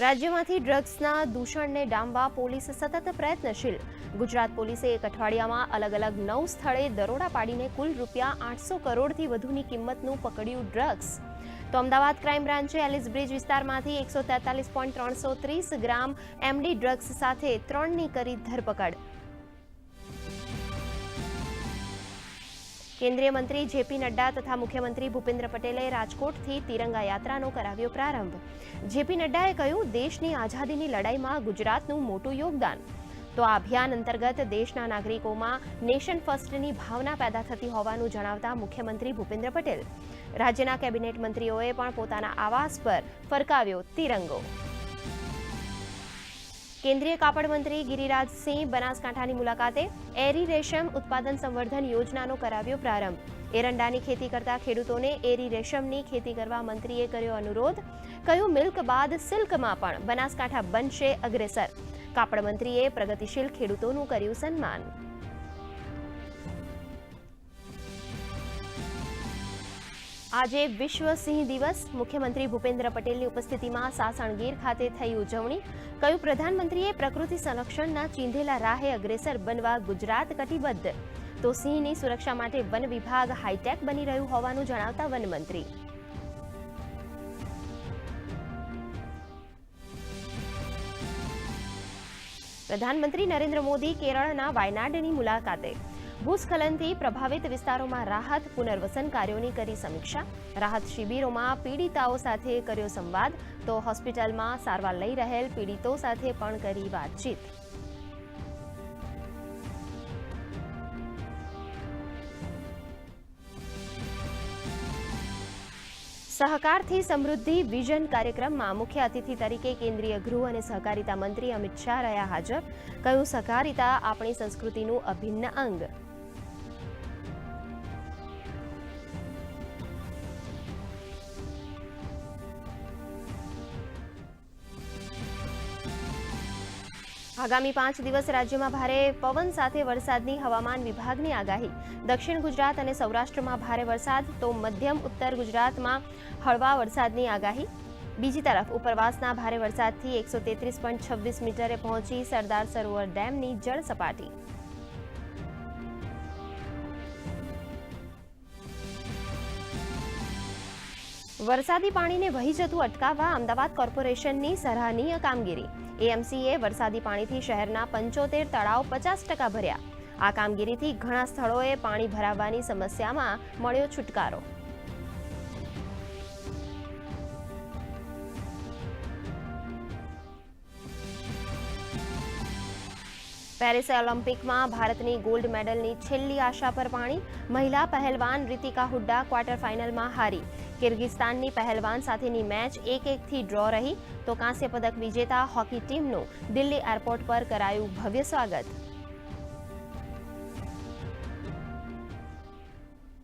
રાજ્યમાંથી ડ્રગ્સના દૂષણને ડામવા પોલીસ સતત પ્રયત્નશીલ. ગુજરાત પોલીસે એક અઠવાડિયામાં અલગ અલગ નવ સ્થળે દરોડા પાડીને કુલ રૂપિયા આઠસો કરોડથી વધુની કિંમતનું પકડ્યું ડ્રગ્સ. તો અમદાવાદ ક્રાઇમ બ્રાન્ચે એલિસ બ્રિજ વિસ્તારમાંથી એકસો તેતાલીસ પોઈન્ટ ત્રણસો ત્રીસ ગ્રામ એમડી ડ્રગ્સ સાથે ત્રણની કરી ધરપકડ. કેન્દ્રીય મંત્રી જેપી નડ્ડા તથા મુખ્યમંત્રી ભૂપેન્દ્ર પટેલે રાજકોટથી તિરંગા યાત્રાનો કરાવ્યો પ્રારંભ. જેપી નડ્ડાએ કહ્યું, દેશની આઝાદીની લડાઈમાં ગુજરાતનું મોટું યોગદાન. તો આ અભિયાન અંતર્ગત દેશના નાગરિકોમાં નેશન ફર્સ્ટની ભાવના પેદા થતી હોવાનું જણાવતા મુખ્યમંત્રી ભૂપેન્દ્ર પટેલ. રાજ્યના કેબિનેટ મંત્રીઓએ પણ પોતાના આવાસ પર ફરકાવ્યો તિરંગો. કેન્દ્રીય કાપડ મંત્રી ગિરિરાજસિંહ બનાસકાંઠાની મુલાકાતે એરી રેશમ ઉત્પાદન સંવર્ધન યોજનાનો કરાવ્યો પ્રારંભ. એરંડાની ખેતી કરતા ખેડૂતોને એરી રેશમની ખેતી કરવા મંત્રીએ કર્યો અનુરોધ. કહ્યું, મિલ્ક બાદ સિલ્કમાં પણ બનાસકાંઠા બનશે અગ્રેસર. કાપડ મંત્રીએ પ્રગતિશીલ ખેડૂતોનું કર્યું સન્માન. આજે વિશ્વ સિંહ દિવસ. મુખ્યમંત્રી ભૂપેન્દ્ર પટેલની ઉપસ્થિતિમાં સાસણગીર ખાતે થઈ ઉજવણી. કહ્યું, પ્રધાનમંત્રીએ પ્રકૃતિ સંરક્ષણના ચીંધેલા રાહે અગ્રેસર બનવા ગુજરાત કટિબદ્ધ. તો સિંહની સુરક્ષા માટે વન વિભાગ હાઈટેક બની રહ્યું હોવાનું જણાવતા વનમંત્રી પ્રધાનમંત્રી નરેન્દ્ર મોદી કેરળના વાયનાડની મુલાકાતે. ભૂસ્ખલનથી પ્રભાવિત વિસ્તારોમાં રાહત પુનર્વસન કાર્યોની કરી સમીક્ષા. રાહત શિબિરોમાં પીડિતાઓ સાથે કર્યો સંવાદ. તો હોસ્પિટલમાં સારવાર લઈ રહેલ પીડિતો સાથે પણ કરી વાતચીત. સહકારથી સમૃદ્ધિ વિઝન કાર્યક્રમમાં મુખ્ય અતિથિ તરીકે કેન્દ્રીય ગૃહ અને સહકારિતા મંત્રી અમિત શાહ રહ્યા હાજર. કહ્યું, સહકારિતા આપણી સંસ્કૃતિનું અભિન્ન અંગ. આગામી પાંચ દિવસ રાજ્યમાં ભારે પવન સાથે વરસાદની હવામાન વિભાગની આગાહી. દક્ષિણ ગુજરાત અને સૌરાષ્ટ્રમાં ભારે વરસાદ, તો મધ્યમ ઉત્તર ગુજરાતમાં હળવા વરસાદની આગાહી. બીજી તરફ, ઉપરવાસના ભારે વરસાદથી એકસો તેત્રીસ પોઈન્ટ છવ્વીસ મીટરે પહોંચી સરદાર સરોવર ડેમની જળ સપાટી. વરસાદી પાણીને વહી જતું અટકાવવા અમદાવાદ કોર્પોરેશનની સરાહનીય કામગીરી. એએમસીએ વરસાદી પાણીથી શહેરના પંચોતેર તળાવ પચાસ ટકા ભર્યા. આ કામગીરીથી ઘણા સ્થળોએ પાણી ભરાવવાની સમસ્યામાં મળ્યો છુટકારો. પેરિસ ઓલિમ્પિકમાં ભારતની ગોલ્ડ મેડલની છેલ્લી આશા પર પાણી. મહિલા પહેલવાન રીતિકા હુડ્ડા ક્વાર્ટર ફાઇનલમાં હારી. કિર્ગિસ્તાનની પહેલવાન સાથેની મેચ એક એકથી ડ્રો રહી. તો કાંસ્ય પદક વિજેતા હોકી ટીમનું દિલ્હી એરપોર્ટ પર કરાયું ભવ્ય સ્વાગત.